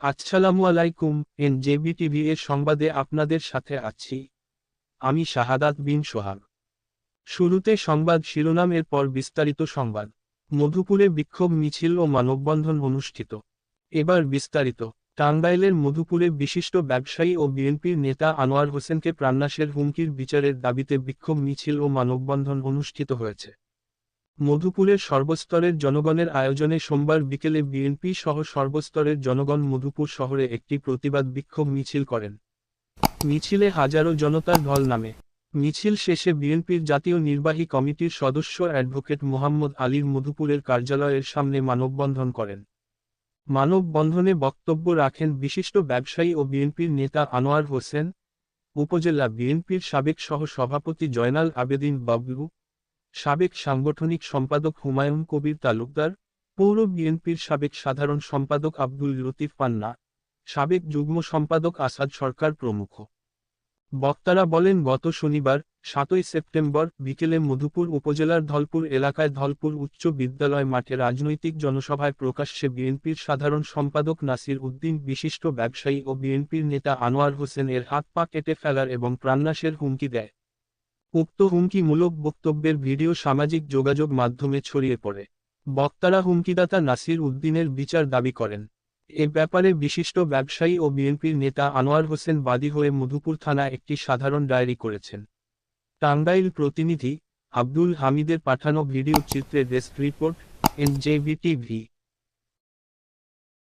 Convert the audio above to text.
আসসালামু আলাইকুম N JB TV এর সংবাদে আপনাদের সাথে আছি। আমি শাহাদাত বিন সোহাগ। শুরুতে সংবাদ শিরোনামের পর বিস্তারিত সংবাদ। মধুপুরে বিক্ষোভ মিছিল ও মানববন্ধন অনুষ্ঠিত। এবার বিস্তারিত। টাঙ্গাইলের মধুপুরে বিশিষ্ট ব্যবসায়ী ও বিএনপির নেতা আনোয়ার হোসেনকে প্রাণনাশের হুমকির বিচারের দাবিতে বিক্ষোভ মিছিল ও মানববন্ধন অনুষ্ঠিত হয়েছে। মধুপুরের সর্বস্তরের জনগণের আয়োজনে সোমবার বিকেলে বিএনপি সহ সর্বস্তরের জনগণ মধুপুর শহরে একটি প্রতিবাদ বিক্ষোভ মিছিল করেন। মিছিলে হাজারো জনতার ঢল নামে। মিছিল শেষে বিএনপির জাতীয় নির্বাহী কমিটির সদস্য অ্যাডভোকেট মোহাম্মদ আলীর মধুপুরের কার্যালয়ের সামনে মানববন্ধন করেন। মানববন্ধনে বক্তব্য রাখেন বিশিষ্ট ব্যবসায়ী ও বিএনপির নেতা আনোয়ার হোসেন, উপজেলা বিএনপির সাবেক সহ সভাপতি জয়নাল আবেদিন বাবলু সাবেক সাংগঠনিক সম্পাদক হুমায়ুন কবির তালুকদার, পৌর বিএনপির সাবেক সাধারণ সম্পাদক আব্দুল লতিফ পান্না, সাবেক যুগ্ম সম্পাদক আসাদ সরকার প্রমুখ। বক্তারা বলেন, গত শনিবার, সাতই সেপ্টেম্বর, বিকেলে মধুপুর উপজেলার ধলপুর এলাকায় ধলপুর উচ্চ বিদ্যালয় মাঠে রাজনৈতিক জনসভায় প্রকাশ্যে বিএনপির সাধারণ সম্পাদক নাসির উদ্দিন, বিশিষ্ট ব্যবসায়ী ও বিএনপির নেতা আনোয়ার হোসেন এর হাত পা কেটে ফেলার এবং প্রাণনাশের হুমকি দেয়। উক্ত হুমকিমূলক বক্তব্যের ভিডিও সামাজিক যোগাযোগ মাধ্যমে ছড়িয়ে পড়ে। বক্তারা হুমকিদাতা নাসির উদ্দিনের বিচার দাবি করেন। এ ব্যাপারে বিশিষ্ট ব্যবসায়ী ও বিএনপির নেতা আনোয়ার হোসেন বাদী হয়ে মধুপুর থানা একটি সাধারণ ডায়েরি করেছেন। টাঙ্গাইল প্রতিনিধি আব্দুল হামিদের পাঠানো ভিডিও চিত্রে ডেস্ক রিপোর্ট, এনজেবি টিভি।